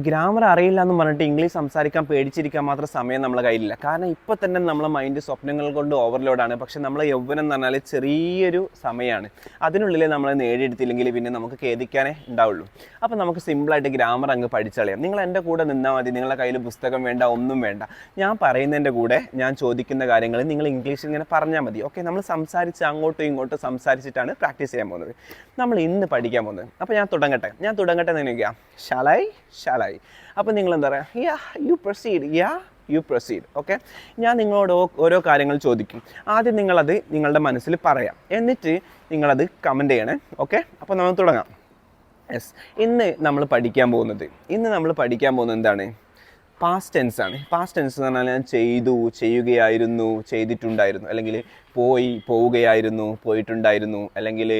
Grammar അറിയില്ല എന്ന് പറഞ്ഞിട്ട് ഇംഗ്ലീഷ് സംസാരിക്കാൻ പേടിച്ചിരിക്കാൻ മാത്രം സമയം നമ്മളെ കയ്യിലില്ല. കാരണം ഇപ്പോൾ തന്നെ നമ്മളെ മൈൻഡ് സ്വപ്നങ്ങൾ കൊണ്ട് ഓവർലോഡാണ് പക്ഷെ നമ്മളെ യൗവനം എന്ന് പറഞ്ഞാൽ ചെറിയൊരു സമയമാണ് അതിനുള്ളിൽ നമ്മൾ നേടിയെടുത്തില്ലെങ്കിൽ പിന്നെ നമുക്ക് ഖേദിക്കാനേ ഉണ്ടാവുള്ളൂ. അപ്പോൾ നമുക്ക് സിമ്പിളായിട്ട് ഗ്രാമർ അങ്ങ് പഠിച്ചളയാം. നിങ്ങൾ എന്റെ കൂടെ നിന്നാൽ മതി. നിങ്ങളുടെ കയ്യിൽ പുസ്തകം വേണ്ട ഒന്നും വേണ്ട. ഞാൻ പറയുന്നതിന്റെ കൂടെ ഞാൻ ചോദിക്കുന്ന കാര്യങ്ങൾ നിങ്ങൾ ഇംഗ്ലീഷിൽ ഇങ്ങനെ പറഞ്ഞാൽ മതി. ഓക്കെ നമ്മൾ സംസാരിച്ച് അങ്ങോട്ടും ഇങ്ങോട്ടും സംസാരിച്ചിട്ടാണ് പ്രാക്ടീസ് ചെയ്യാൻ പോകുന്നത്. നമ്മൾ ഇന്ന് പഠിക്കാൻ പോകുന്നത്. അപ്പോൾ ഞാൻ തുടങ്ങട്ടെ. ഞാൻ തുടങ്ങട്ടെ എന്ന് ചോദിക്കാം ഷാലായി ഷാലായി അപ്പോൾ നിങ്ങൾ എന്താ പറയുക yeah you proceed yeah you proceed okay ഞാൻ നിങ്ങളോട് ഓരോ കാര്യങ്ങൾ ചോദിക്കും. ആദ്യം നിങ്ങളത് നിങ്ങളുടെ മനസ്സിൽ പറയാം. എന്നിട്ട് നിങ്ങളത് കമന്റ് ചെയ്യണേ. ഓക്കെ അപ്പോൾ നമുക്ക് തുടങ്ങാം. യെസ് ഇന്ന് നമ്മൾ പഠിക്കാൻ പോകുന്നത്. ഇന്ന് നമ്മൾ പഠിക്കാൻ പോകുന്നത് എന്താണ്? പാസ്റ്റ് ടെൻസ് ആണ്. പാസ്റ്റ് ടെൻസ് എന്ന് പറഞ്ഞാൽ ഞാൻ ചെയ്തു ചെയ്യുകയായിരുന്നു ചെയ്തിട്ടുണ്ടായിരുന്നു. അല്ലെങ്കിൽ പോയി പോവുകയായിരുന്നു പോയിട്ടുണ്ടായിരുന്നു. അല്ലെങ്കിൽ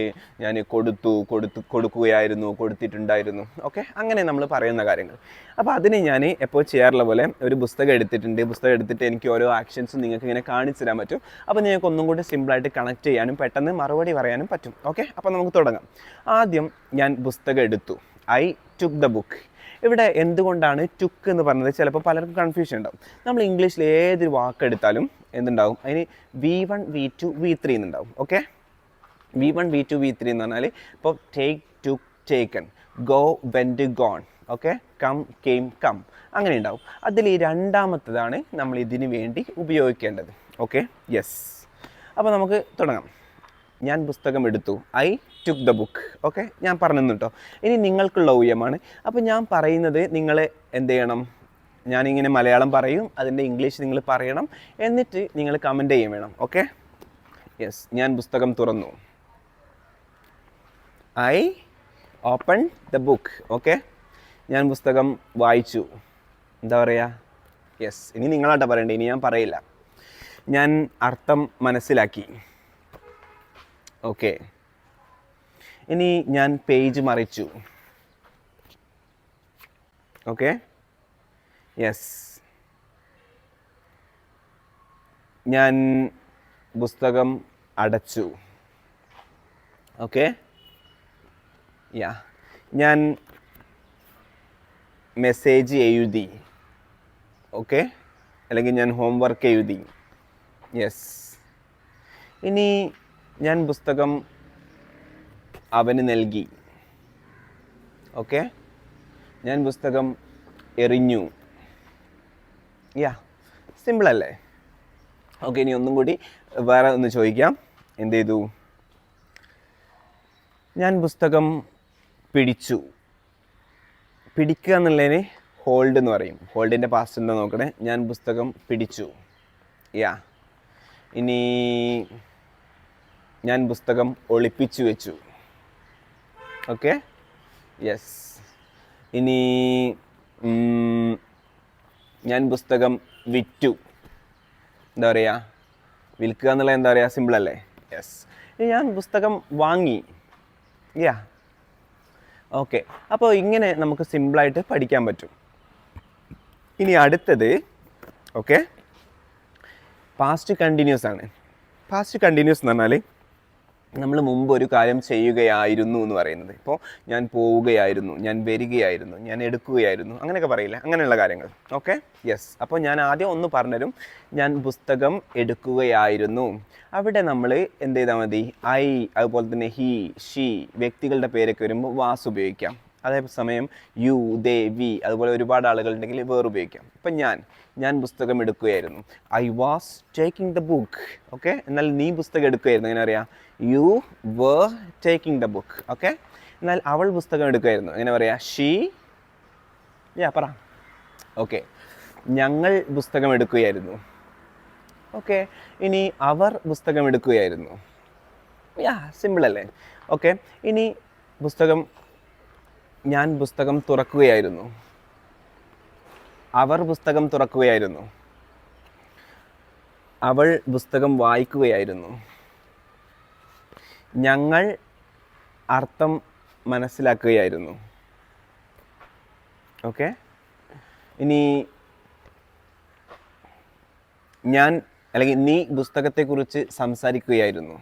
ഞാൻ കൊടുത്തു കൊടുത്തു കൊടുക്കുകയായിരുന്നു കൊടുത്തിട്ടുണ്ടായിരുന്നു. ഓക്കെ അങ്ങനെ നമ്മൾ പറയുന്ന കാര്യങ്ങൾ. അപ്പോൾ അതിനെ ഞാൻ എപ്പോൾ ചെയ്യാറുള്ള പോലെ ഒരു പുസ്തകം എടുത്തിട്ടുണ്ട്. പുസ്തകം എടുത്തിട്ട് എനിക്ക് ഓരോ ആക്ഷൻസും നിങ്ങൾക്ക് ഇങ്ങനെ കാണിച്ചു തരാൻ പറ്റും. അപ്പോൾ നിങ്ങൾക്ക് ഒന്നും കൂടി സിമ്പിളായിട്ട് കണക്ട് ചെയ്യാനും പെട്ടെന്ന് മറുപടി പറയാനും പറ്റും. ഓക്കെ അപ്പോൾ നമുക്ക് തുടങ്ങാം. ആദ്യം ഞാൻ പുസ്തകം എടുത്തു. ഐ ടുക്ക് ദ ബുക്ക് ഇവിടെ എന്തുകൊണ്ടാണ് ടുക്ക് എന്ന് പറഞ്ഞത്? ചിലപ്പോൾ പലർക്കും കൺഫ്യൂഷൻ ഉണ്ടാവും. നമ്മൾ ഇംഗ്ലീഷിൽ ഏതൊരു വാക്കെടുത്താലും എന്തുണ്ടാവും? അതിന് V one V two V three എന്നുണ്ടാവും. Okay V one V two V three എന്ന് പറഞ്ഞാൽ ഇപ്പോൾ take took taken go went gone okay come came come അങ്ങനെ ഉണ്ടാവും. അതിൽ ഈ രണ്ടാമത്തതാണ് നമ്മൾ ഇതിന് വേണ്ടി ഉപയോഗിക്കേണ്ടത്. ഓക്കെ യെസ് അപ്പോൾ നമുക്ക് തുടങ്ങാം. ഞാൻ പുസ്തകം എടുത്തു. I took the book okay ഞാൻ പറഞ്ഞു കേട്ടോ ഇനി നിങ്ങൾക്കുള്ള ഊയമാണ് അപ്പോൾ ഞാൻ പറയുന്നത് നിങ്ങൾ എന്ത് ചെയ്യണം? ഞാനിങ്ങനെ മലയാളം പറയും അതിന്റെ ഇംഗ്ലീഷ് നിങ്ങൾ പറയണം എന്നിട്ട് നിങ്ങൾ കമന്റ് ചെയ്യും വേണം. ഓക്കെ യെസ് ഞാൻ പുസ്തകം തുറന്നു. I open the book okay ഞാൻ പുസ്തകം വായിച്ചു. എന്താ പറയുക യെസ് ഇനി നിങ്ങളാട്ടോ പറയണ്ടേ? ഇനി ഞാൻ പറയില്ല. ഞാൻ അർത്ഥം മനസ്സിലാക്കി. ഓക്കെ. ഇനി ഞാൻ പേജ് മറിച്ചു. ഓക്കെ. യെസ് ഞാൻ പുസ്തകം അടച്ചു. ഓക്കെ. യാ ഞാൻ മെസ്സേജ് എഴുതി. ഓക്കെ. അല്ലെങ്കിൽ ഞാൻ ഹോംവർക്ക് എഴുതി. യെസ് ഇനി ഞാൻ പുസ്തകം അവന് നൽകി. ഓക്കെ? ഞാൻ പുസ്തകം എറിഞ്ഞു. യാ സിമ്പിൾ അല്ലേ? ഓക്കെ ഇനി ഒന്നും കൂടി വേറെ ഒന്ന് ചോദിക്കാം. എന്ത് ചെയ്തു? ഞാൻ പുസ്തകം പിടിച്ചു. പിടിക്കുക എന്നുള്ളതിന് ഹോൾഡ് എന്ന് പറയും. ഹോൾഡിന്റെ പാസ്റ്റ് എന്താ നോക്കണേ? ഞാൻ പുസ്തകം പിടിച്ചു. യാ. ഇനി ഞാൻ പുസ്തകം ഒളിപ്പിച്ചു വെച്ചു. ഓക്കെ യെസ് ഇനി ഞാൻ പുസ്തകം വിറ്റു. എന്താ പറയുക വിൽക്കുക എന്നുള്ളത് എന്താ പറയുക സിമ്പിളല്ലേ യെസ് ഇനി ഞാൻ പുസ്തകം വാങ്ങി. യാ ഓക്കെ അപ്പോൾ ഇങ്ങനെ നമുക്ക് സിമ്പിളായിട്ട് പഠിക്കാൻ പറ്റും. ഇനി അടുത്തത് ഓക്കെ പാസ്റ്റ് കണ്ടിന്യൂസ് ആണ്. പാസ്റ്റ് കണ്ടിന്യൂസ് എന്ന് പറഞ്ഞാൽ നമ്മൾ മുമ്പ് ഒരു കാര്യം ചെയ്യുകയായിരുന്നു എന്ന് പറയുന്നത്. ഇപ്പോൾ ഞാൻ പോവുകയായിരുന്നു ഞാൻ വരികയായിരുന്നു ഞാൻ എടുക്കുകയായിരുന്നു അങ്ങനെയൊക്കെ പറയില്ല? അങ്ങനെയുള്ള കാര്യങ്ങൾ. ഓക്കെ യെസ് അപ്പോൾ ഞാൻ ആദ്യം ഒന്ന് പറഞ്ഞുതരും ഞാൻ പുസ്തകം എടുക്കുകയായിരുന്നു. അവിടെ നമ്മൾ എന്ത് ചെയ്താൽ മതി? ഐ അതുപോലെ തന്നെ ഹി ഷീ വ്യക്തികളുടെ പേരൊക്കെ വരുമ്പോൾ വാസ് ഉപയോഗിക്കാം. അതേസമയം യു ദേ വി അതുപോലെ ഒരുപാട് ആളുകളുണ്ടെങ്കിൽ വേറെ ഉപയോഗിക്കാം. ഇപ്പം ഞാൻ ഞാൻ പുസ്തകം എടുക്കുകയായിരുന്നു. I was taking the book okay എന്നാൽ നീ പുസ്തകം എടുക്കുകയായിരുന്നു എങ്ങനെ അറിയാം? You were taking the book okay എന്നാൽ അവൾ പുസ്തകം എടുക്കുമായിരുന്നു എങ്ങനെ പറയാ? ഷീ യാ പറ. ഓക്കെ ഞങ്ങൾ പുസ്തകം എടുക്കുകയായിരുന്നു ഓക്കെ ഇനി അവർ പുസ്തകം എടുക്കുകയായിരുന്നു യാ സിമ്പിൾ അല്ലേ? ഓക്കെ ഇനി പുസ്തകം ഞാൻ പുസ്തകം തുറക്കുകയായിരുന്നു. അവർ പുസ്തകം തുറക്കുകയായിരുന്നു. അവൾ പുസ്തകം വായിക്കുകയായിരുന്നു. ഞങ്ങൾ അർത്ഥം മനസ്സിലാക്കുകയായിരുന്നു. ഓക്കെ ഇനി ഞാൻ അല്ലെങ്കിൽ നീ പുസ്തകത്തെക്കുറിച്ച് സംസാരിക്കുകയായിരുന്നു.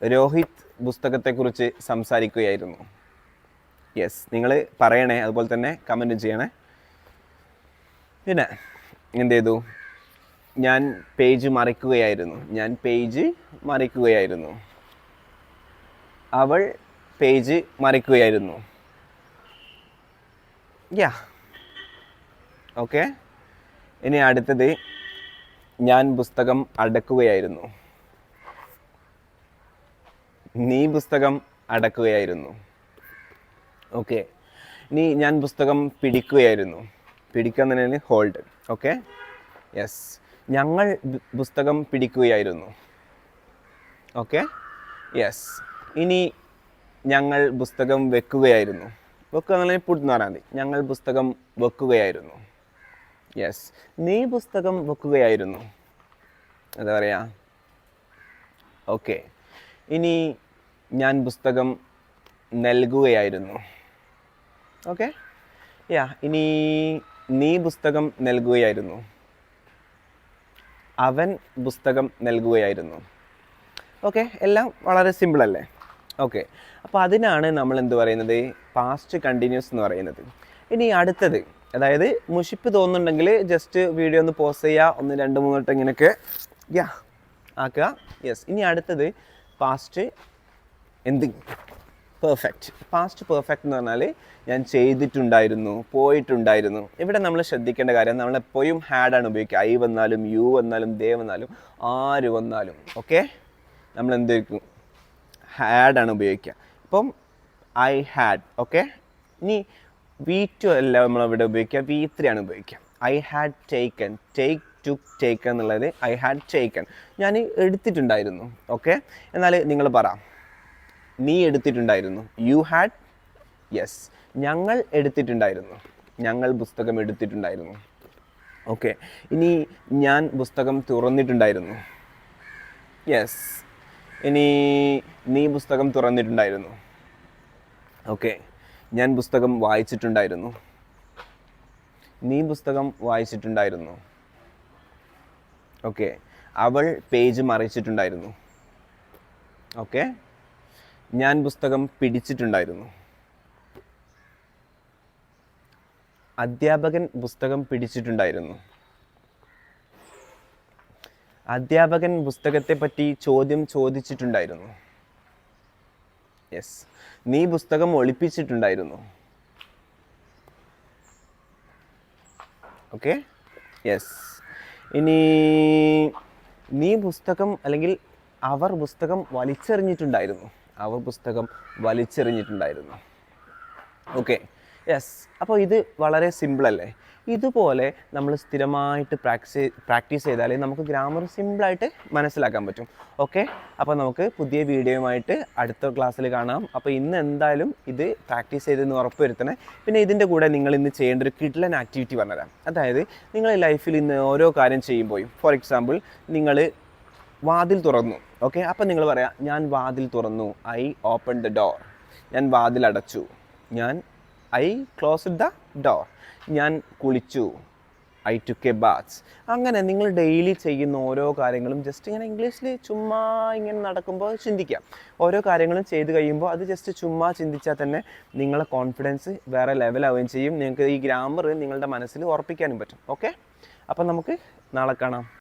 രോഹിത് പുസ്തകത്തെക്കുറിച്ച് സംസാരിക്കുകയായിരുന്നു. യെസ് നിങ്ങൾ പറയണേ അതുപോലെ തന്നെ കമന്റും ചെയ്യണേ. പിന്നെ എന്ത് ചെയ്തു? ഞാൻ പേജ് മറിക്കുകയായിരുന്നു. ഞാൻ പേജ് മറിക്കുകയായിരുന്നു. അവൾ പേജ് മറിക്കുകയായിരുന്നു. യാ ഓക്കെ ഇനി അടുത്തത് ഞാൻ പുസ്തകം അടക്കുകയായിരുന്നു. നീ പുസ്തകം അടക്കുകയായിരുന്നു. ഓക്കെ നീ ഞാൻ പുസ്തകം പിടിക്കുകയായിരുന്നു. പിടിക്കുന്നതിന് ഹോൾഡ് ഓക്കെ യെസ് ഞങ്ങൾ പുസ്തകം പിടിക്കുകയായിരുന്നു. ഓക്കെ യെസ് ഇനി ഞങ്ങൾ പുസ്തകം വെക്കുകയായിരുന്നു. വെക്കുക എന്നുള്ള പുട്ട് എന്ന് മതി. ഞങ്ങൾ പുസ്തകം വെക്കുകയായിരുന്നു. യെസ് നീ പുസ്തകം വെക്കുകയായിരുന്നു. എന്താ പറയുക ഓക്കെ ഇനി ഞാൻ പുസ്തകം നൽകുകയായിരുന്നു. ഓക്കെ യാ ഇനി നീ പുസ്തകം നൽകുകയായിരുന്നു. അവൻ പുസ്തകം നൽകുകയായിരുന്നു. ഓക്കെ എല്ലാം വളരെ സിമ്പിളല്ലേ ഓക്കെ അപ്പോൾ അതിനാണ് നമ്മൾ എന്ത് പറയുന്നത്? പാസ്റ്റ് കണ്ടിന്യൂസ് എന്ന് പറയുന്നത്. ഇനി അടുത്തത് അതായത് മുഷിപ്പ് തോന്നുന്നുണ്ടെങ്കിൽ ജസ്റ്റ് വീഡിയോ ഒന്ന് പോസ് ചെയ്യുക ഒന്ന് രണ്ട് മൂന്ന് വട്ടം ഇങ്ങനെയൊക്കെ യാ ആക്കുക. യെസ് ഇനി അടുത്തത് പാസ്റ്റ് എന്ത്? പെർഫെക്റ്റ് പാസ്റ്റ് പെർഫെക്റ്റ് എന്ന് പറഞ്ഞാൽ ഞാൻ ചെയ്തിട്ടുണ്ടായിരുന്നു പോയിട്ടുണ്ടായിരുന്നു. ഇവിടെ നമ്മൾ ശ്രദ്ധിക്കേണ്ട കാര്യം നമ്മൾ എപ്പോഴും ഹാഡാണ് ഉപയോഗിക്കുക. ഐ വന്നാലും യു വന്നാലും ദേ വന്നാലും ആര് വന്നാലും ഓക്കെ നമ്മൾ എന്തായിരിക്കും ഹാഡാണ് ഉപയോഗിക്കുക. ഇപ്പം ഐ ഹാഡ് ഓക്കെ ഇനി വി ടു അല്ല നമ്മളിവിടെ ഉപയോഗിക്കുക. വി ത്രീ ആണ് ഉപയോഗിക്കുക. I had taken take took taken എന്നുള്ളത് ഐ ഹാഡ് ടേക്കൺ ഞാൻ എടുത്തിട്ടുണ്ടായിരുന്നു ഓക്കെ എന്നാൽ നിങ്ങൾ പറ. നീ എടുത്തിട്ടുണ്ടായിരുന്നു. യു ഹാഡ് യെസ് ഞങ്ങൾ എടുത്തിട്ടുണ്ടായിരുന്നു. ഞങ്ങൾ പുസ്തകം എടുത്തിട്ടുണ്ടായിരുന്നു. ഓക്കെ ഇനി ഞാൻ പുസ്തകം തുറന്നിട്ടുണ്ടായിരുന്നു. യെസ് ഇനി നീ പുസ്തകം തുറന്നിട്ടുണ്ടായിരുന്നു. ഓക്കെ ഞാൻ പുസ്തകം വായിച്ചിട്ടുണ്ടായിരുന്നു. നീ പുസ്തകം വായിച്ചിട്ടുണ്ടായിരുന്നു. ഓക്കെ അവൾ പേജ് മറിച്ചിട്ടുണ്ടായിരുന്നു. ഓക്കെ ഞാൻ പുസ്തകം പിടിച്ചിട്ടുണ്ടായിരുന്നു. അധ്യാപകൻ പുസ്തകം പിടിച്ചിട്ടുണ്ടായിരുന്നു. അധ്യാപകൻ പുസ്തകത്തെ പറ്റി ചോദ്യം ചോദിച്ചിട്ടുണ്ടായിരുന്നു. യെസ് നീ പുസ്തകം ഒളിപ്പിച്ചിട്ടുണ്ടായിരുന്നു. ഓക്കെ യെസ് ഇനി നീ പുസ്തകം അല്ലെങ്കിൽ അവർ പുസ്തകം വലിച്ചെറിഞ്ഞിട്ടുണ്ടായിരുന്നു. അവർ പുസ്തകം വലിച്ചെറിഞ്ഞിട്ടുണ്ടായിരുന്നു. ഓക്കെ യെസ് അപ്പോൾ ഇത് വളരെ സിമ്പിളല്ലേ ഇതുപോലെ നമ്മൾ സ്ഥിരമായിട്ട് പ്രാക്ടീസ് പ്രാക്ടീസ് ചെയ്താലേ നമുക്ക് ഗ്രാമർ സിമ്പിളായിട്ട് മനസ്സിലാക്കാൻ പറ്റും. ഓക്കെ അപ്പോൾ നമുക്ക് പുതിയ വീഡിയോയുമായിട്ട് അടുത്ത ക്ലാസ്സിൽ കാണാം. അപ്പോൾ ഇന്ന് എന്തായാലും ഇത് പ്രാക്ടീസ് ചെയ്തെന്ന് ഉറപ്പ് വരുത്തണേ പിന്നെ ഇതിന്റെ കൂടെ നിങ്ങൾ ഇന്ന് ചെയ്യേണ്ട ഒരു കിഡ്ലൻ ആക്ടിവിറ്റി പറഞ്ഞുതരാം. അതായത് നിങ്ങൾ ലൈഫിൽ ഇന്ന് ഓരോ കാര്യം ചെയ്യുമ്പോഴും ഫോർ എക്സാമ്പിൾ നിങ്ങൾ വാതിൽ തുറന്നു. ഓക്കെ അപ്പം നിങ്ങൾ പറയാം ഞാൻ വാതിൽ തുറന്നു ഐ ഓപ്പൺ ദ ഡോർ ഞാൻ വാതിൽ അടച്ചു. ഞാൻ ഐ ക്ലോസ് ദ ഡോർ ഞാൻ കുളിച്ചു. ഐ ടു കെ ബാത്സ് അങ്ങനെ നിങ്ങൾ ഡെയിലി ചെയ്യുന്ന ഓരോ കാര്യങ്ങളും ജസ്റ്റ് ഇങ്ങനെ ഇംഗ്ലീഷിൽ ചുമ്മാ ഇങ്ങനെ നടക്കുമ്പോൾ ചിന്തിക്കാം. ഓരോ കാര്യങ്ങളും ചെയ്ത് കഴിയുമ്പോൾ അത് ജസ്റ്റ് ചുമ്മാ ചിന്തിച്ചാൽ തന്നെ നിങ്ങളെ കോൺഫിഡൻസ് വേറെ ലെവലാവുകയും ചെയ്യും. നിങ്ങൾക്ക് ഈ ഗ്രാമർ നിങ്ങളുടെ മനസ്സിൽ ഉറപ്പിക്കാനും പറ്റും. ഓക്കെ അപ്പം നമുക്ക് നാളെ കാണാം.